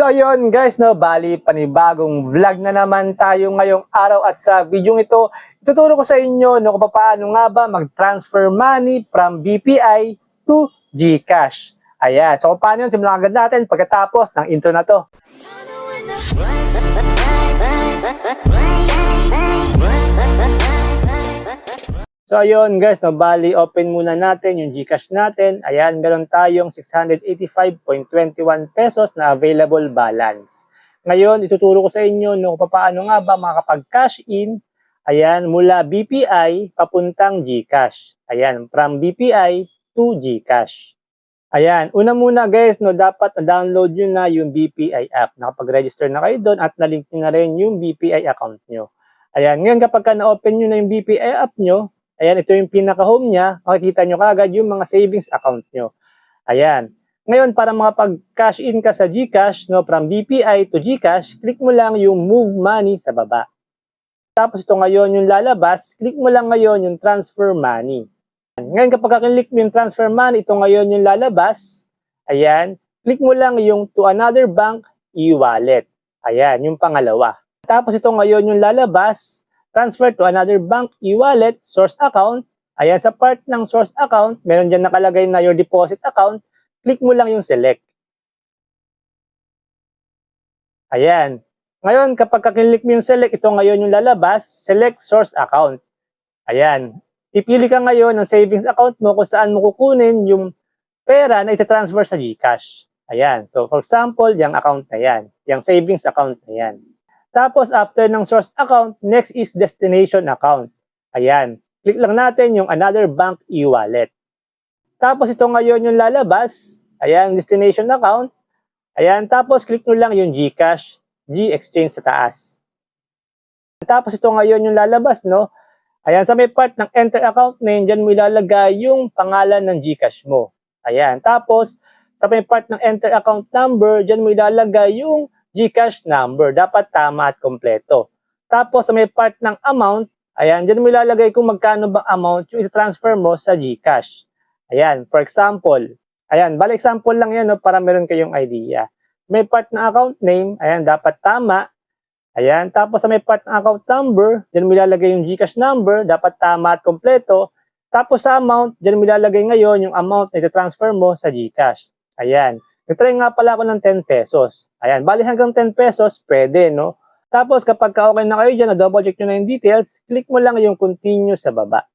So ayun guys, no, bali panibagong vlog na naman tayo ngayong araw at sa video ito, ituturo ko sa inyo no, kung paano nga ba mag-transfer money from BPI to GCash. Ayan, so kung paano yun, simulan agad natin pagkatapos ng intro na to. So ayun guys, no, bali open muna natin yung GCash natin. Ayan, meron tayong 685.21 pesos na available balance. Ngayon, ituturo ko sa inyo no, paano nga ba makakapag-cash in ayan, mula BPI papuntang GCash. Ayan, from BPI to GCash. Ayan, una muna guys, no, dapat na-download nyo na yung BPI app. Nakapag-register na kayo doon at na-link nyo na rin yung BPI account nyo. Ayan, ngayon kapag ka na-open nyo na yung BPI app nyo, Ayan, ito yung pinaka-home niya. Makikita nyo kagad yung mga savings account nyo. Ayan. Ngayon, para makapag-cash in ka sa GCash, no, from BPI to GCash, click mo lang yung Move Money sa baba. Tapos ito ngayon yung lalabas, click mo lang ngayon yung Transfer Money. Ngayon, kapag click mo yung Transfer Money, ito ngayon yung lalabas. Ayan. Click mo lang yung To Another Bank e-wallet. Ayan, yung pangalawa. Tapos ito ngayon yung lalabas, transfer to another bank e-wallet, source account. Ayan, sa part ng source account, meron dyan nakalagay na your deposit account. Click mo lang yung select. Ayan. Ngayon, kapag kaklik mo yung select, ito ngayon yung lalabas, select source account. Ayan. Pipili ka ngayon ng savings account mo kung saan mo kukunin yung pera na itatransfer sa GCash. Ayan. So, for example, yung account na yan. Yung savings account na yan. Tapos, after ng source account, next is destination account. Ayan. Click lang natin yung another bank e-wallet. Tapos, ito ngayon yung lalabas. Ayan, destination account. Ayan, tapos click nyo lang yung GCash, G-Exchange sa taas. Tapos, ito ngayon yung lalabas, no? Ayan, sa may part ng enter account name, dyan mo ilalagay yung pangalan ng GCash mo. Ayan, tapos, sa may part ng enter account number, dyan mo ilalagay yung GCash number. Dapat tama at kompleto. Tapos sa may part ng amount, ayan, dyan mo ilalagay kung magkano ba amount yung i-transfer mo sa GCash. Ayan, for example, ayan, bali example lang yan no, para meron kayong idea. May part ng account name, ayan, dapat tama. Ayan, tapos sa may part ng account number, dyan mo ilalagay yung GCash number, dapat tama at kompleto. Tapos sa amount, dyan mo ilalagay ngayon yung amount na i-transfer mo sa GCash. Ayan. Nagtry nga pala ako ng 10 pesos. Ayan, bali hanggang 10 pesos, pwede, no? Tapos kapag ka okay na kayo dyan, na-double check nyo na yung details, click mo lang yung continue sa baba.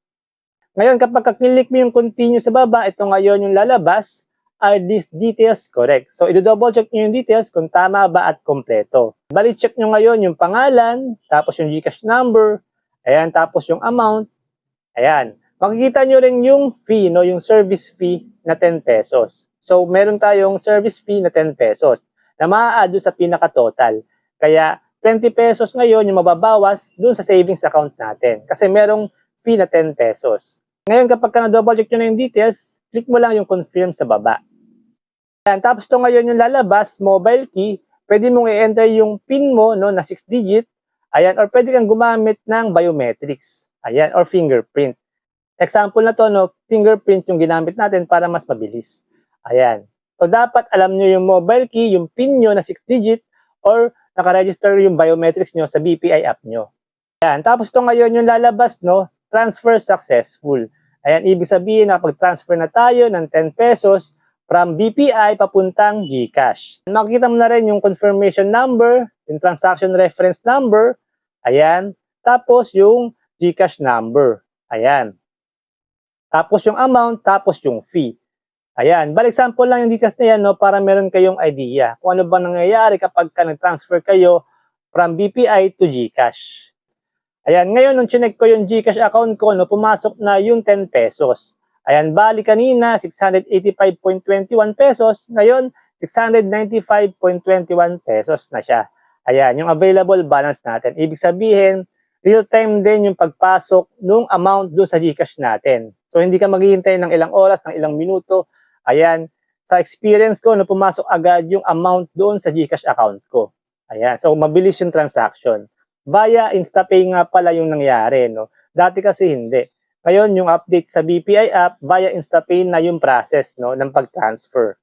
Ngayon, kapag ka-click mo yung continue sa baba, ito ngayon yung lalabas, are these details correct? So, i-double check nyo yung details kung tama ba at kompleto. Bali, check nyo ngayon yung pangalan, tapos yung Gcash number, ayan, tapos yung amount, ayan. Makikita nyo rin yung fee, no, yung service fee na 10 pesos. So, meron tayong service fee na 10 pesos na maa-add sa pinaka-total. Kaya, 20 pesos ngayon yung mababawas dun sa savings account natin. Kasi merong fee na 10 pesos. Ngayon, kapag ka na-double check nyo na yung details, click mo lang yung confirm sa baba. Ayan, tapos to ngayon yung lalabas, mobile key, pwede mong i-enter yung PIN mo no, na 6 digit. Ayan, or pwede kang gumamit ng biometrics. Ayan, or fingerprint. Example na to, no, fingerprint yung ginamit natin para mas mabilis. Ayan. So, dapat alam nyo yung mobile key, yung PIN nyo na 6 digit, or nakaregister yung biometrics nyo sa BPI app nyo. Ayan. Tapos ito ngayon yung lalabas, no? Transfer successful. Ayan, ibig sabihin na pag-transfer na tayo ng 10 pesos from BPI papuntang GCash. Makikita mo na rin yung confirmation number, yung transaction reference number, ayan. Tapos yung GCash number, ayan. Tapos yung amount, tapos yung fee. Ayan, balik sample lang yung details na yan no, para meron kayong idea kung ano ba nangyayari kapag ka nag-transfer kayo from BPI to GCash. Ayan, ngayon nung chinek ko yung GCash account ko, no, pumasok na yung 10 pesos. Ayan, bali kanina 685.21 pesos, ngayon 695.21 pesos na siya. Ayan, yung available balance natin. Ibig sabihin, real time din yung pagpasok ng amount doon sa GCash natin. So hindi ka maghihintay ng ilang oras, ng ilang minuto. Ayan, sa experience ko, no, pumasok agad yung amount doon sa GCash account ko. Ayan, so mabilis yung transaction. Via InstaPay nga pala yung nangyari, no? Dati kasi hindi. Ngayon, yung update sa BPI app, via InstaPay na yung process, no, ng pag-transfer.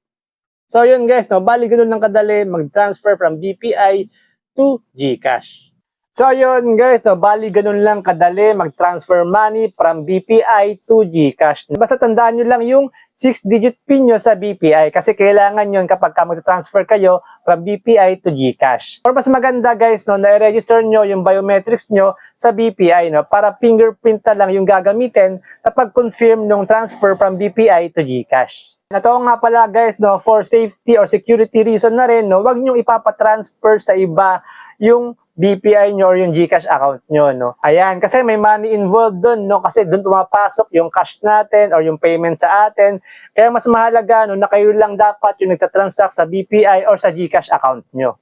So yun guys, no, bali ganun lang kadali mag-transfer from BPI to GCash. So yun guys, no, bali ganun lang kadali mag-transfer money from BPI to GCash. Basta tandaan nyo lang yung 6-digit PIN nyo sa BPI kasi kailangan yun kapag ka mag-transfer kayo from BPI to GCash. Or mas maganda guys, no, na-register nyo yung biometrics nyo sa BPI no, para fingerprint na lang yung gagamitin sa pag-confirm ng transfer from BPI to GCash. Ito nga pala guys, no, for safety or security reason na rin, no, wag nyo ipapatransfer sa iba yung BPI nyo or yung GCash account nyo, no. Ayan, kasi may money involved dun, no, kasi dun pumapasok yung cash natin or yung payment sa atin. Kaya mas mahalaga, no, na kayo lang dapat yung nagtatransact sa BPI or sa GCash account nyo.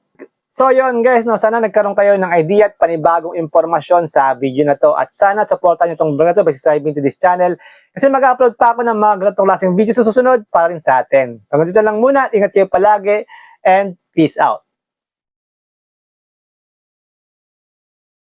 So yun guys, no, sana nagkaroon kayo ng idea at panibagong impormasyon sa video na to at sana supportan nyo itong vlog na to by subscribing to this channel kasi mag-upload pa ako ng mga ganitong klaseng video sa susunod para rin sa atin. So ganito lang muna, ingat kayo palagi and peace out.